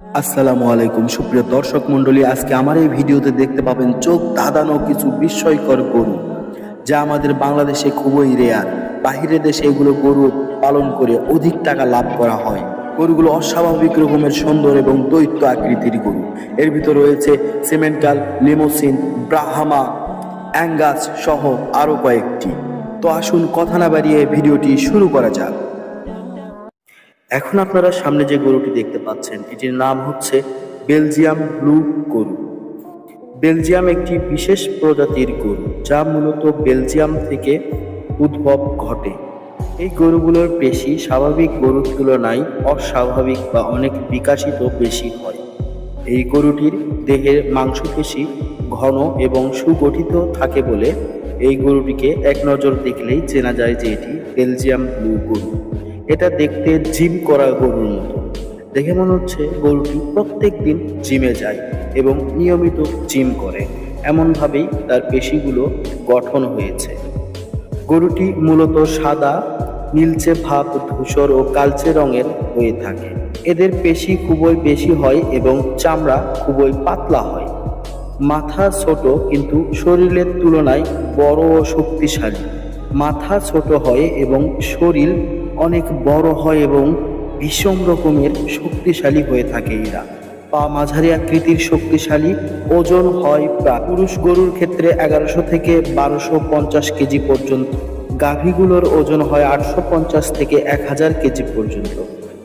আসসালামু আলাইকুম, সুপ্রিয় দর্শক মণ্ডলী, আজকে আমার এই ভিডিওতে দেখতে পাবেন চোখ ধাঁধানো কিছু বিস্ময়কর গরু, যা আমাদের বাংলাদেশে খুবই রেয়ার বাহিরে দেশে এগুলো গরু পালন করে অধিক টাকা লাভ করা হয়। গরুগুলো অস্বাভাবিক রকমের সুন্দর এবং দৈত্য আকৃতির গরু। এর ভিতর রয়েছে সিমেন্টাল, লিমোসিন, ব্রাহামা, অ্যাঙ্গাস সহ আরও কয়েকটি। তো আসুন কথা না বাড়িয়ে ভিডিওটি শুরু করা যাক। এখন আপনারা সামনে যে গরুটি দেখতে পাচ্ছেন, এটির নাম হচ্ছে বেলজিয়াম ব্লু গরু। বেলজিয়াম একটি বিশেষ প্রজাতির গরু, যা মূলত বেলজিয়াম থেকে উদ্ভব ঘটে। এই গরুগুলোর পেশি স্বাভাবিক গরুর তুলনায় অস্বাভাবিক বা অনেক বিকাশিত বেশি হয়। এই গরুটির দেহের মাংসপেশি ঘন এবং সুগঠিত থাকে বলে এই গরুটিকে এক নজর দেখলেই চেনা যায় যে এটি বেলজিয়াম ব্লু গরু। এটা দেখতে জিম করা গরুর মতো। দেখে মনে হচ্ছে গরুটি প্রত্যেক দিন জিমে যায় এবং নিয়মিত জিম করে। এমনভাবেই তার পেশিগুলো গঠন হয়েছে। গরুটি মূলত সাদা, নীলচে ভাব, ধূসর ও কালচে রঙের হয়ে থাকে। এদের পেশি খুবই বেশি হয় এবং চামড়া খুবই পাতলা হয়। মাথা ছোট কিন্তু শরীরের তুলনায় বড় ও শক্তিশালী। মাথা ছোট হয় এবং শরীর অনেক বড় হয় এবং ভীষণ রকমের শক্তিশালী হয়ে থাকে এরা। পা মাঝারি আকৃতির শক্তিশালী, ওজন হয় প্রায়। পুরুষ গরুর ক্ষেত্রে এগারোশো থেকে বারোশো পঞ্চাশ কেজি পর্যন্ত। গাভীগুলোর ওজন হয় আটশো পঞ্চাশ থেকে এক হাজার কেজি পর্যন্ত।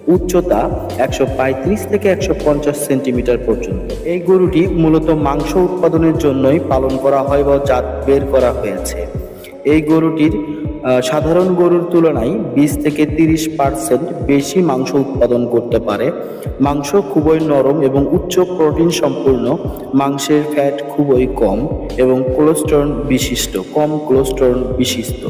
উচ্চতা একশো পঁয়ত্রিশ থেকে একশো পঞ্চাশ সেন্টিমিটার পর্যন্ত। এই গরুটি মূলত মাংস উৎপাদনের জন্যই পালন করা হয় বা জাত বের করা হয়েছে। এই গরুটির সাধারণ গরুর তুলনায় বিশ থেকে তিরিশ পার্সেন্ট বেশি মাংস উৎপাদন করতে পারে। মাংস খুবই নরম এবং উচ্চ প্রোটিন সম্পূর্ণ। মাংসের ফ্যাট খুবই কম এবং কোলেস্টেরল বিশিষ্ট, কম কোলেস্টেরল বিশিষ্ট।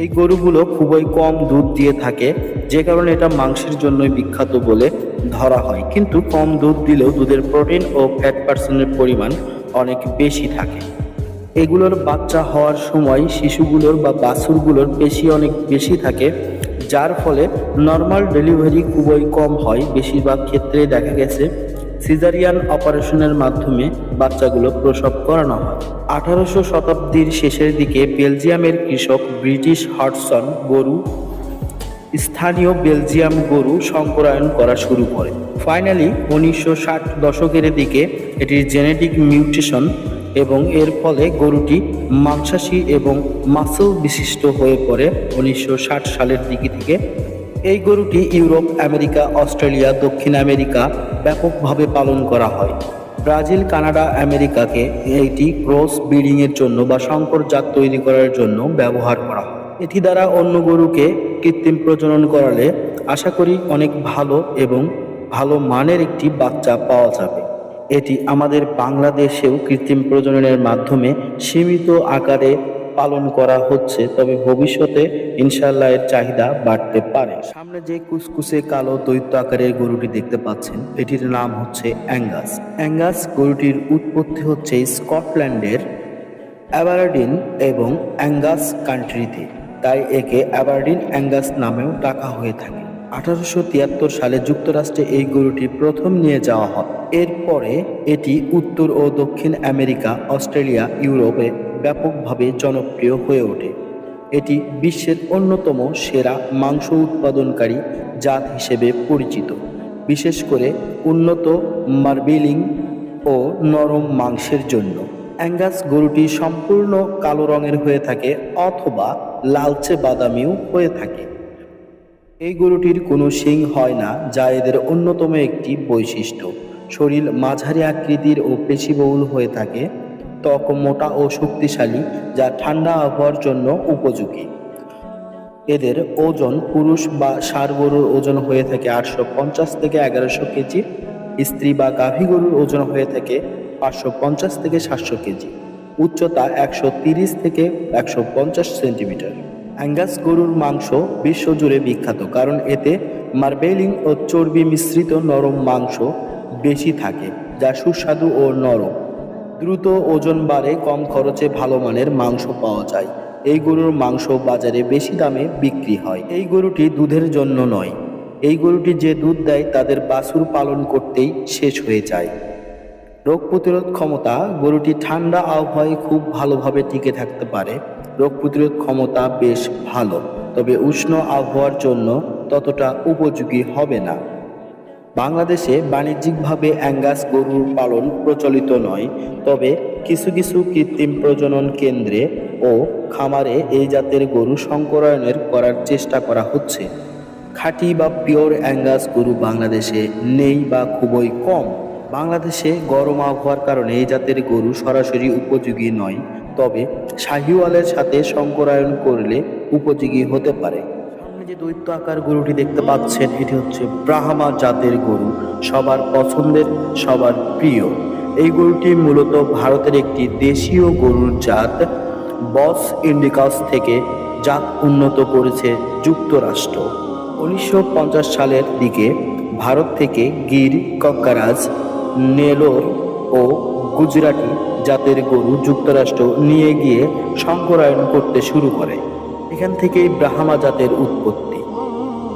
এই গরুগুলো খুবই কম দুধ দিয়ে থাকে, যে কারণে এটা মাংসের জন্যই বিখ্যাত বলে ধরা হয়। কিন্তু কম দুধ দিলেও দুধের প্রোটিন ও ফ্যাট পার্সেন্টের পরিমাণ অনেক বেশি থাকে। এগুলোর বাচ্চা হওয়ার সময় শিশুগুলোর বা বাছুরগুলোর পেশি অনেক বেশি থাকে, যার ফলে নর্মাল ডেলিভারি খুবই কম হয় বেশিরভাগ ক্ষেত্রে দেখা গেছে। সিজারিয়ান অপারেশনের মাধ্যমে বাচ্চাগুলো প্রসব করানো হয়। আঠারোশো শতাব্দীর শেষের দিকে বেলজিয়ামের কৃষক ব্রিটিশ হটসন গরু, স্থানীয় বেলজিয়াম গরু সংকরায়ন করা শুরু করে। ফাইনালি উনিশশো ষাট দশকের দিকে এটির জেনেটিক মিউটেশন এবং এর ফলে গরুটি মাংসাশী এবং মাসল বিশিষ্ট হয়ে পড়ে উনিশশো ষাট সালের দিকে থেকে। এই গরুটি ইউরোপ, আমেরিকা, অস্ট্রেলিয়া, দক্ষিণ আমেরিকা ব্যাপকভাবে পালন করা হয়। ব্রাজিল, কানাডা, আমেরিকাকে এইটি ক্রস ব্রিডিংয়ের জন্য বা সংকর জাত তৈরি করার জন্য ব্যবহার করা হয়। এটি দ্বারা অন্য গরুকে কৃত্রিম প্রজনন করালে আশা করি অনেক ভালো এবং ভালো মানের একটি বাচ্চা পাওয়া যাবে। এটি আমাদের বাংলাদেশেও কৃত্রিম প্রজননের মাধ্যমে সীমিত আকারে পালন করা হচ্ছে, তবে ভবিষ্যতে ইনশাল্লাহ এর চাহিদা বাড়তে পারে। সামনে যে কুসকুসে কালো দৈত্য আকারের গরুটি দেখতে পাচ্ছেন, এটির নাম হচ্ছে অ্যাঙ্গাস। অ্যাঙ্গাস গরুটির উৎপত্তি হচ্ছে স্কটল্যান্ডের অ্যাবারডিন এবং অ্যাঙ্গাস কান্ট্রিতে, তাই একে অ্যাবারডিন অ্যাঙ্গাস নামেও ডাকা হয়ে থাকে। আঠারোশো তিয়াত্তর সালে যুক্তরাষ্ট্রে এই গরুটি প্রথম নিয়ে যাওয়া হয়। এরপরে এটি উত্তর ও দক্ষিণ আমেরিকা, অস্ট্রেলিয়া, ইউরোপে ব্যাপকভাবে জনপ্রিয় হয়ে ওঠে। এটি বিশ্বের অন্যতম সেরা মাংস উৎপাদনকারী জাত হিসেবে পরিচিত। বিশেষ করে উন্নত মার্বেলিং ও নরম মাংসের জন্য। অ্যাঙ্গাস গরুটি সম্পূর্ণ কালো রঙের হয়ে থাকে অথবা লালচে বাদামিও হয়ে থাকে। এই গরুটির কোনো শিং হয় না, যা এদের অন্যতম একটি বৈশিষ্ট্য। শরীর মাঝারি আকৃতির ও পেশিবহুল হয়ে থাকে, ত্বক মোটা ও শক্তিশালী, যা ঠান্ডা আবহাওয়ার জন্য উপযোগী। এদের ওজন পুরুষ বা ষাঁড় গরুর ওজন হয়ে থাকে আটশো পঞ্চাশ থেকে এগারোশো কেজি, স্ত্রী বা গাভী গরুর ওজন হয়ে থাকে পাঁচশো পঞ্চাশ থেকে সাতশো কেজি, উচ্চতা একশো তিরিশ থেকে একশো পঞ্চাশ সেন্টিমিটার। অ্যাঙ্গাস গরুর মাংস বিশ্বজুড়ে বিখ্যাত, কারণ এতে মার্বেলিং ও চর্বি মিশ্রিত নরম মাংস বেশি থাকে, যা সুস্বাদু ও নরম। দ্রুত ওজন বাড়ে, কম খরচে ভালো মানের মাংস পাওয়া যায়। এই গরুর মাংস বাজারে বেশি দামে বিক্রি হয়। এই গরুটি দুধের জন্য নয়। এই গরুটি যে দুধ দেয়, তাদের বাছুর পালন করতেই শেষ হয়ে যায়। রোগ প্রতিরোধ ক্ষমতা গরুটি ঠান্ডা আবহাওয়ায় খুব ভালোভাবে টিকে থাকতে পারে। রোগ প্রতিরোধ ক্ষমতা বেশ ভালো, তবে উষ্ণ আবহাওয়ার জন্য ততটা উপযোগী হবে না। বাংলাদেশে বাণিজ্যিকভাবে অ্যাঙ্গাস গরুর পালন প্রচলিত নয়, তবে কিছু কিছু কৃত্রিম প্রজনন কেন্দ্রে ও খামারে এই জাতের গরু সংকরায়নের করার চেষ্টা করা হচ্ছে। খাঁটি বা পিওর অ্যাঙ্গাস গরু বাংলাদেশে নেই বা খুবই কম। বাংলাদেশে গরম আবহাওয়ার কারণে এই জাতের গরু সরাসরি উপযোগী নয়, তবে শাহিওয়ালের সাথে সংকরায়ন করলে উপযোগী হতে পারে। সামনে যে দৈত্য আকার গরুটি দেখতে পাচ্ছেন, এটি হচ্ছে ব্রাহ্মা জাতের গরু, সবার পছন্দের, সবার প্রিয়। এই গরুটি মূলত ভারতের একটি দেশীয় গরুর জাত, বস ইন্ডিকাস থেকে জাত উন্নত করেছে যুক্তরাষ্ট্র। উনিশশো পঞ্চাশ সালের দিকে ভারত থেকে গির কক্কারাজ নেলোর ও গুজরাটি জাতের গরু যুক্তরাষ্ট্র নিয়ে গিয়ে সংকরায়ন করতে শুরু করে। এখান থেকেই ব্রাহ্মা জাতের উৎপত্তি।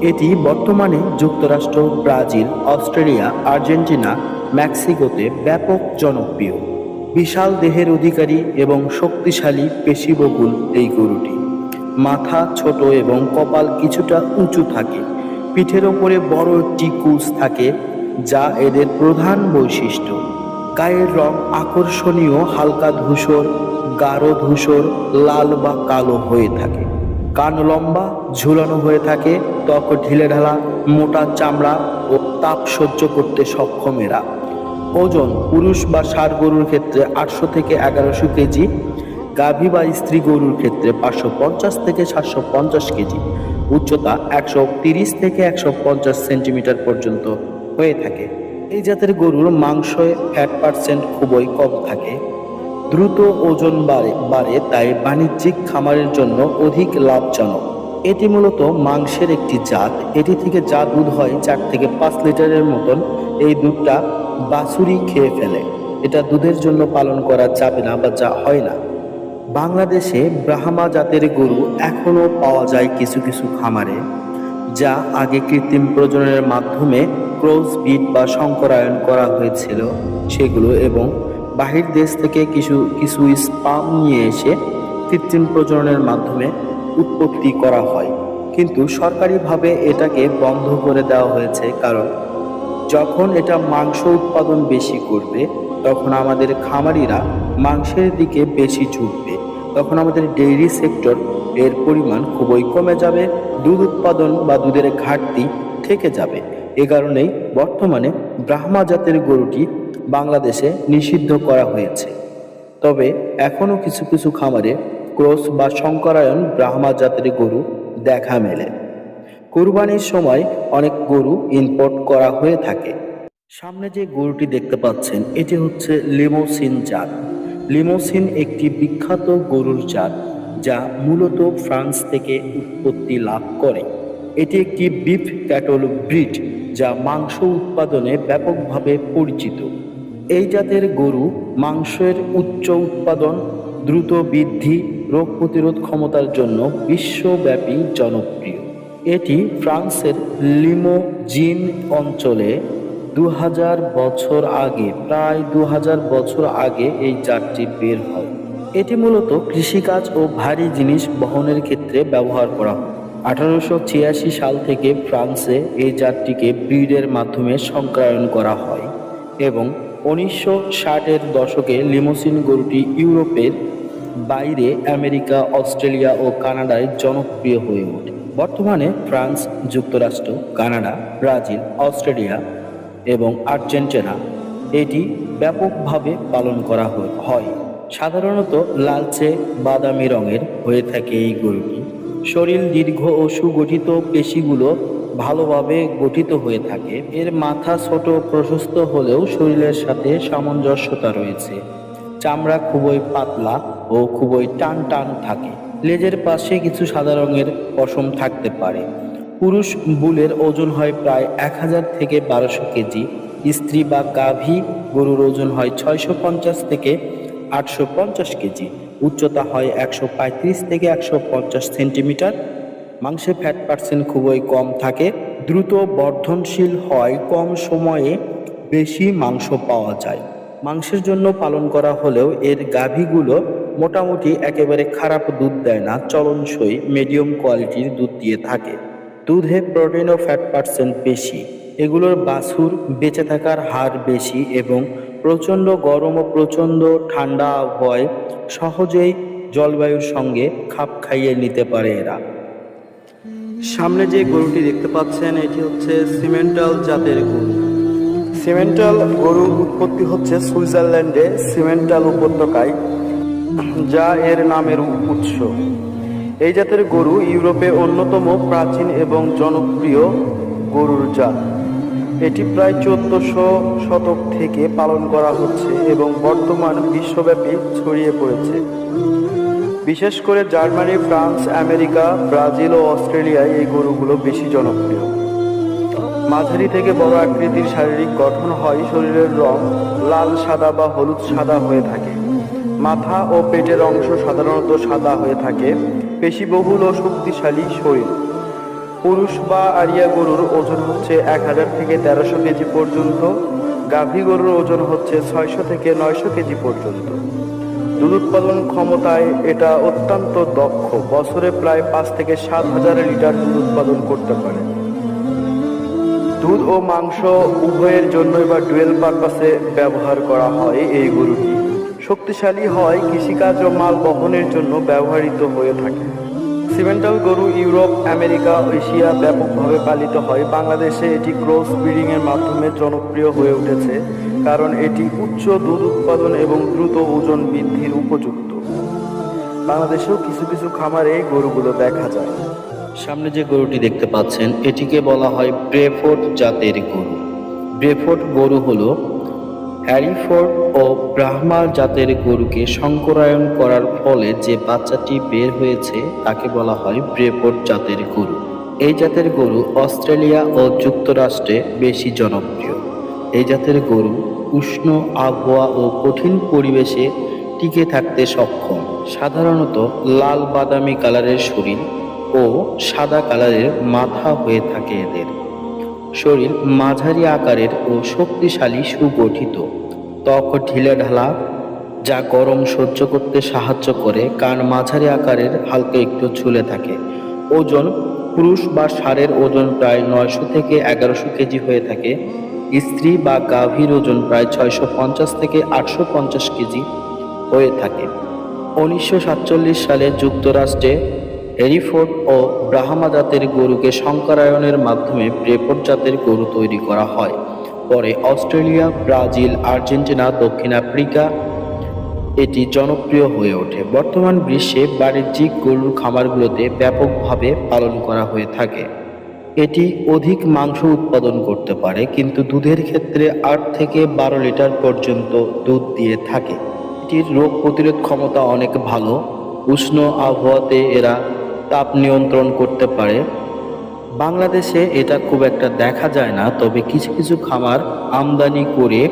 এটি বর্তমানে যুক্তরাষ্ট্র, ব্রাজিল, অস্ট্রেলিয়া, আর্জেন্টিনা, মেক্সিকোতে ব্যাপক জনপ্রিয়। বিশাল দেহের অধিকারী এবং শক্তিশালী পেশিবহুল এই গরুটি। মাথা ছোট এবং কপাল কিছুটা উঁচু থাকে। পিঠের ওপরে বড় একটি থাকে। যা এদের প্রধান বৈশিষ্ট্য। গায়ের রং আকর্ষণীয় হালকা ধূসর, গাঢ় ধূসর, লাল বা কালো হয়ে থাকে। কান লম্বা, ঝুলানো হয়ে থাকে, ত্বক ঢিলে ঢালা, মোটা চামড়া ও তাপ সহ্য করতে সক্ষম এরা। ওজন পুরুষ বা ষাঁড় গরুর ক্ষেত্রে আটশো থেকে এগারোশো কেজি, গাভী বা স্ত্রী গরুর ক্ষেত্রে পাঁচশো পঞ্চাশ থেকে সাতশো পঞ্চাশ কেজি। উচ্চতা একশো তিরিশ থেকে একশো পঞ্চাশ সেন্টিমিটার পর্যন্ত। হয়ে থাকে। এই জাতের গরুর মাংসে ফ্যাট পার্সেন্ট খুবই কম থাকে। দ্রুত ওজন বাড়ে বাড়ে, তাই বাণিজ্যিক খামারের জন্য অধিক লাভজনক। এটি মূলত মাংসের একটি জাত। এটি থেকে যা দুধ হয়, চার থেকে পাঁচ লিটারের মতন এই দুধটা বাছুরি খেয়ে ফেলে। এটা দুধের জন্য পালন করা যাবে না বা যা হয় না। বাংলাদেশে ব্রাহ্মা জাতের গরু এখনও পাওয়া যায় কিছু কিছু খামারে, যা আগে কৃত্রিম প্রজননের মাধ্যমে ক্রস বিট বা সংকরায়ন করা হয়েছিল সেগুলো এবং বাহির দেশ থেকে কিছু কিছু স্পাম নিয়ে এসে কৃত্রিম প্রজননের মাধ্যমে উৎপত্তি করা হয়। কিন্তু সরকারিভাবে এটাকে বন্ধ করে দেওয়া হয়েছে কারণ যখন এটা মাংস উৎপাদন বেশি করবে, তখন আমাদের খামারিরা মাংসের দিকে বেশি ঝুঁকবে। তখন আমাদের ডেইরি সেক্টর এর পরিমাণ খুবই কমে যাবে, দুধ উৎপাদন বা দুধের ঘাটতি থেকে যাবে। এ কারণেই বর্তমানে ব্রাহ্মা জাতের গরুটি বাংলাদেশে নিষিদ্ধ করা হয়েছে। তবে এখনও কিছু কিছু খামারে ক্রস বা সংকরায়ন ব্রাহ্মা জাতের গরু দেখা মেলে। কুরবানির সময় অনেক গরু ইম্পোর্ট করা হয়ে থাকে। সামনে যে গরুটি দেখতে পাচ্ছেন, এটি হচ্ছে লিমোসিন জাত। লিমোসিন একটি বিখ্যাত গরুর জাত, যা মূলত ফ্রান্স থেকে উৎপত্তি লাভ করে। এটি একটি বিফ ক্যাটল ব্রিড যা মাংস উৎপাদনে ব্যাপকভাবে পরিচিত। এই জাতের গরু মাংসের উচ্চ উৎপাদন, দ্রুত বৃদ্ধি, রোগ প্রতিরোধ ক্ষমতার জন্য বিশ্বব্যাপী জনপ্রিয়। এটি ফ্রান্সের লিমোজিন অঞ্চলে দু হাজার বছর আগে, প্রায় দু হাজার বছর আগে এই জাতটি বের হয়। এটি মূলত কৃষিকাজ ও ভারী জিনিস বহনের ক্ষেত্রে ব্যবহার করা হয়। আঠারোশো ছিয়াশি সাল থেকে ফ্রান্সে এই জাতটিকে ব্রিডের মাধ্যমে সংক্রায়ন করা হয় এবং উনিশশো ষাটের দশকে লিমোসিন গরুটি ইউরোপের বাইরে আমেরিকা, অস্ট্রেলিয়া ও কানাডায় জনপ্রিয় হয়ে ওঠে। বর্তমানে ফ্রান্স, যুক্তরাষ্ট্র, কানাডা, ব্রাজিল, অস্ট্রেলিয়া এবং আর্জেন্টিনা এটি ব্যাপকভাবে পালন করা হয়- হয় সাধারণত লালচে বাদামি রঙের হয়ে থাকে এই গরুটি। শরীর দীর্ঘ ও সুগঠিত পেশিগুলো ভালোভাবে গঠিত হয়ে থাকে। এর মাথা ছোট প্রশস্ত হলেও শরীরের সাথে সামঞ্জস্যতা রয়েছে। চামড়া খুবই পাতলা ও খুবই টান টান থাকে। লেজের পাশে কিছু সাদা রঙের পশম থাকতে পারে। পুরুষ বুলের ওজন হয় প্রায় এক হাজার থেকে বারোশো কেজি। স্ত্রী বা গাভী গরুর ওজন হয় ছয়শো পঞ্চাশ থেকে আটশো পঞ্চাশ কেজি। উচ্চতা হয় একশো পঁয়ত্রিশ থেকে একশো পঞ্চাশ সেন্টিমিটার। মাংসে ফ্যাট পার্সেন্ট খুবই কম থাকে। দ্রুত বর্ধনশীল হয়, কম সময়ে বেশি মাংস পাওয়া যায়। মাংসের জন্য পালন করা হলেও এর গাভীগুলো মোটামুটি একেবারে খারাপ দুধ দেয় না, চলনসই মিডিয়াম কোয়ালিটির দুধ দিয়ে থাকে। দুধে প্রোটিন ও ফ্যাট পার্সেন্ট বেশি। এগুলোর বাছুর বেঁচে থাকার হার বেশি এবং প্রচণ্ড গরম ও প্রচণ্ড ঠান্ডা আবহাওয়ায় সহজেই জলবায়ুর সঙ্গে খাপ খাইয়ে নিতে পারে এরা। সামনে যে গরুটি দেখতে পাচ্ছেন, এটি হচ্ছে সিমেন্টাল জাতের গরু। সিমেন্টাল গরুর উৎপত্তি হচ্ছে সুইজারল্যান্ডে সিমেন্টাল উপত্যকায়, যা এর নামের উৎস। এই জাতের গরু ইউরোপে অন্যতম প্রাচীন এবং জনপ্রিয় গরুর জাত। এটি প্রায় চোদ্দশো শতক থেকে পালন করা হচ্ছে এবং বর্তমান বিশ্বব্যাপী ছড়িয়ে পড়েছে। বিশেষ করে জার্মানি, ফ্রান্স, আমেরিকা, ব্রাজিল ও অস্ট্রেলিয়ায় এই গরুগুলো বেশি জনপ্রিয়। মাঝারি থেকে বড় আকৃতির শারীরিক গঠন হয় শরীরের রং লাল, সাদা বা হলুদ সাদা হয়ে থাকে। মাথা ও পেটের অংশ সাধারণত সাদা হয়ে থাকে। পেশিবহুল ও শক্তিশালী শরীর। পুরুষ বা আরিয়া গরুর ওজন হচ্ছে এক হাজার থেকে তেরোশো কেজি পর্যন্ত, গাভী গরুর ওজন হচ্ছে ছয়শো থেকে নয়শো কেজি পর্যন্ত। দুধ উৎপাদন ক্ষমতায় এটা অত্যন্ত দক্ষ, বছরে প্রায় পাঁচ থেকে সাত হাজার লিটার দুধ উৎপাদন করতে পারে। দুধ ও মাংস উভয়ের জন্যই বা ডুয়েল পারপাসে ব্যবহার করা হয় এই গরুটি। শক্তিশালী হয় কৃষিকাজ ও মাল বহনের জন্য ব্যবহৃত হয়ে থাকে। সিমেন্টাল গরু ইউরোপ, আমেরিকা, এশিয়া ব্যাপকভাবে পালিত হয়। বাংলাদেশে এটি ক্রস ব্রিডিংয়ের মাধ্যমে জনপ্রিয় হয়ে উঠেছে, কারণ এটি উচ্চ দুধ উৎপাদন এবং দ্রুত ওজন বৃদ্ধির উপযুক্ত। বাংলাদেশেও কিছু কিছু খামারে গরুগুলো দেখা যায়। সামনে যে গরুটি দেখতে পাচ্ছেন, এটিকে বলা হয় ব্রেফোর্ড জাতের গরু। ব্রেফোর্ড গরু হলো হ্যারিফোর্ড ও ব্রাহ্মা জাতের গরুকে সংকরায়ন করার ফলে যে বাচ্চাটি বের হয়েছে, তাকে বলা হয় ব্রেফোর্ড জাতের গরু। এই জাতের গরু অস্ট্রেলিয়া ও যুক্তরাষ্ট্রে বেশি জনপ্রিয়। এই জাতের গরু উষ্ণ আবহাওয়া ও কঠিন পরিবেশে টিকে থাকতে সক্ষম। সাধারণত লাল বাদামি কালারের শরীর ও সাদা কালারের মাথা হয়ে থাকে এদের। শরীর মাঝারি আকারের ও শক্তিশালী সুগঠিত। ত্বক ঢিলে ঢালা, যা গরম সহ্য করতে সাহায্য করে, কান মাঝারি আকারের, হালকা একটু ঝুলে থাকে। ওজন পুরুষ বা ষাঁড়ের ওজন প্রায় নয়শো থেকে এগারোশো কেজি হয়ে থাকে। স্ত্রী বা গাভীর ওজন প্রায় ছয়শো পঞ্চাশ থেকে আটশো পঞ্চাশ কেজি হয়ে থাকে। উনিশশো সাতচল্লিশ সালে যুক্তরাষ্ট্রে হেরিফোর্ড ও ব্রাহ্মা জাতের গরুকে সংকরায়নের মাধ্যমে ব্রেফোর্ড জাতের গরু তৈরি করা হয়। পরে অস্ট্রেলিয়া, ব্রাজিল, আর্জেন্টিনা, দক্ষিণ আফ্রিকা এটি জনপ্রিয় হয়ে ওঠে। বর্তমান বিশ্বে বাণিজ্যিক গরুর খামারগুলোতে ব্যাপকভাবে পালন করা হয়ে থাকে। এটি অধিক মাংস উৎপাদন করতে পারে, কিন্তু দুধের ক্ষেত্রে আট থেকে বারো লিটার পর্যন্ত দুধ দিয়ে থাকে। এটির রোগ প্রতিরোধ ক্ষমতা অনেক ভালো। উষ্ণ আবহাওয়াতে এরা তাপ নিয়ন্ত্রণ করতে পারে। বাংলাদেশে এটা খুব একটা দেখা যায় না, তবে কিছু কিছু খামার আমদানি করে,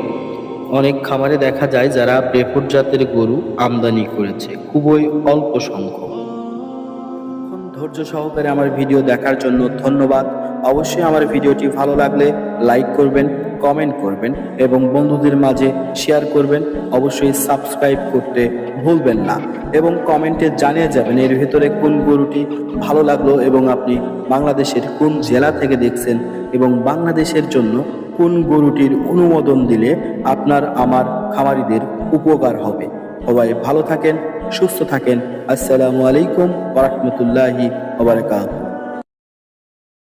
অনেক খামারে দেখা যায় যারা প্রেফর জাতের গরু আমদানি করেছে, খুবই অল্প সংখ্যক। ধৈর্য সহকারে আমার ভিডিও দেখার জন্য ধন্যবাদ। অবশ্যই আমার ভিডিওটি ভালো লাগলে লাইক করবেন কমেন্ট করবেন এবং বন্ধুদের মাঝে শেয়ার করবেন। অবশ্যই সাবস্ক্রাইব করতে ভুলবেন না এবং কমেন্টে জানিয়ে যাবেন এর ভেতরে কোন গরুটি ভালো লাগল এবং আপনি বাংলাদেশের কোন জেলা থেকে দেখছেন এবং বাংলাদেশের জন্য কোন গরুটির অনুমোদন দিলে আপনার আমার খামারিদের উপকার হবে। সবাই ভালো থাকেন, সুস্থ থাকেন। আসসালামু আলাইকুম ওরহমতুল্লাহি ওবরাকাতুহু